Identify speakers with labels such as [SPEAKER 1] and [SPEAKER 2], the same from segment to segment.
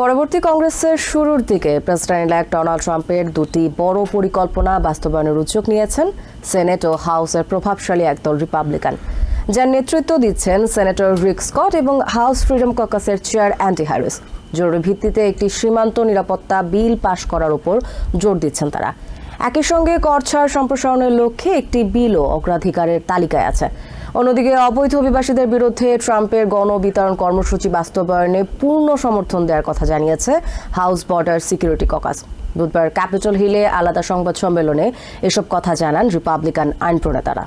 [SPEAKER 1] পরবর্তী কংগ্রেসের শুরুর দিকে প্রেসিডেন্ট ইলেক্ট ডোনাল্ড ট্রাম্পের দুটি বড় পরিকল্পনা বাস্তবায়নের উদ্যোগ নিয়েছেন সেনেট ও হাউসের প্রভাবশালী একদল রিপাবলিকান। যার নেতৃত্ব দিচ্ছেন সেনেটর রিক স্কট এবং হাউস ফ্রিডম ককাসের চেয়ার অ্যান্টি হ্যারিস। জরুরি ভিত্তিতে একটি সীমান্ত নিরাপত্তা বিল পাশ করার উপর জোর দিচ্ছেন তারা। একই সঙ্গে কর ছাড় সম্প্রসারণের লক্ষ্যে একটি বিলও অগ্রাধিকারের তালিকায় আছে। অন্যদিকে অবৈধ অভিবাসীদের বিরুদ্ধে ট্রাম্পের গণবিতরণ কর্মসূচি বাস্তবায়নে পূর্ণ সমর্থন দেওয়ার কথা জানিয়েছে হাউস বর্ডার সিকিউরিটি ককাস। বুধবার ক্যাপিটল হিলে আলাদা সংবাদ সম্মেলনে এসব কথা জানান রিপাবলিকান আইন প্রণেতারা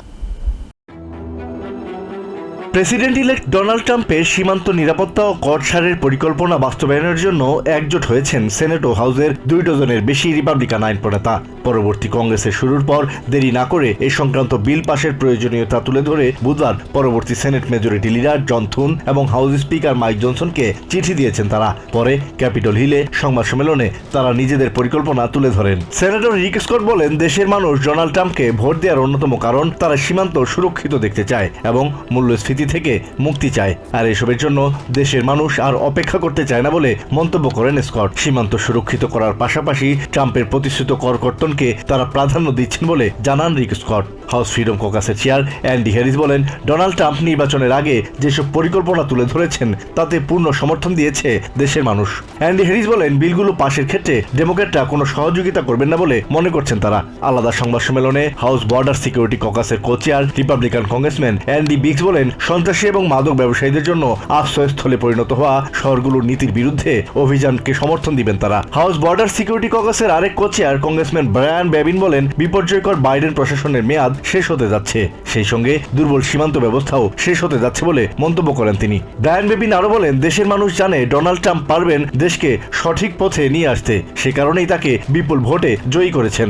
[SPEAKER 2] প্রেসিডেন্ট ইলেক্ট ডোনাল্ড ট্রাম্পের সীমান্ত নিরাপত্তা ও ছাড়ের পরিকল্পনা বাস্তবায়নের জন্য একজোট হয়েছেন সেনেট ও হাউসের দুই ডজনের বেশি রিপাবলিকান আইন প্রণেতা পরবর্তী কংগ্রেসের শুরুর পর দেরি না করে এ সংক্রান্ত বিল পাশের প্রয়োজনীয়তা তুলে ধরে বুধবার পরবর্তী Senate majority leader John Thune এবং হাউস স্পিকার মাইক জনসনকে চিঠি দিয়েছেন তারা। পরে ক্যাপিটল হিলে সংবাদ সম্মেলনে তারা নিজেদের পরিকল্পনা তুলে ধরেন। সেনেটর রিক স্কট বলেন, দেশের মানুষ ডোনাল্ড ট্রাম্পকে ভোট দেওয়ার অন্যতম কারণ তারা সীমান্ত সুরক্ষিত দেখতে চায় এবং মূল্যস্ফীতি থেকে মুক্তি চায়। আর এসবের জন্য দেশের মানুষ আর অপেক্ষা করতে চায় না বলে মন্তব্য করেন স্কট। সীমান্ত সুরক্ষিত করার পাশাপাশি ট্রাম্পের প্রতিশ্রুত কর কর্তনকে তারা প্রাধান্য দিচ্ছেন বলে জানান রিক স্কট। হাউস ফ্রিডম ককাসের চেয়ার অ্যান্ডি হ্যারিস বলেন, ডোনাল্ড ট্রাম্প নির্বাচনের আগে যেসব পরিকল্পনা তুলে ধরেছেন, তাতে পূর্ণ সমর্থন দিয়েছে দেশের মানুষ। অ্যান্ডি হ্যারিস বলেন, বিলগুলো পাশের ক্ষেত্রে ডেমোক্র্যাটরা কোনো সহযোগিতা করবেন না বলে মনে করছেন তারা। আলাদা সংবাদ সম্মেলনে House border Security ককাসের co-chair Republican congressman Andy Biggs বলেন সন্ত্রাসী এবং মাদক ব্যবসায়ীদের জন্য আশ্রয়স্থলে পরিণত হওয়া শহরগুলোর নীতির বিরুদ্ধে অভিযানকে সমর্থন দিবেন তারা। হাউস বর্ডার সিকিউরিটি ককাসের আরেক কোচেয়ার কংগ্রেসম্যান ব্রায়ান বেবিন বলেন, বিপর্যয়কর বাইডেন প্রশাসনের মেয়াদ শেষ হতে যাচ্ছে। সেই সঙ্গে দুর্বল সীমান্ত ব্যবস্থাও শেষ হতে যাচ্ছে বলে মন্তব্য করেন তিনি। ব্রায়ান বেবিন আরও বলেন, দেশের মানুষ জানে ডোনাল্ড ট্রাম্প পারবেন দেশকে সঠিক পথে নিয়ে আসতে। সে কারণেই তাকে বিপুল ভোটে জয়ী করেছেন।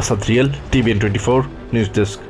[SPEAKER 2] Asad real, TVN twenty four, news desk.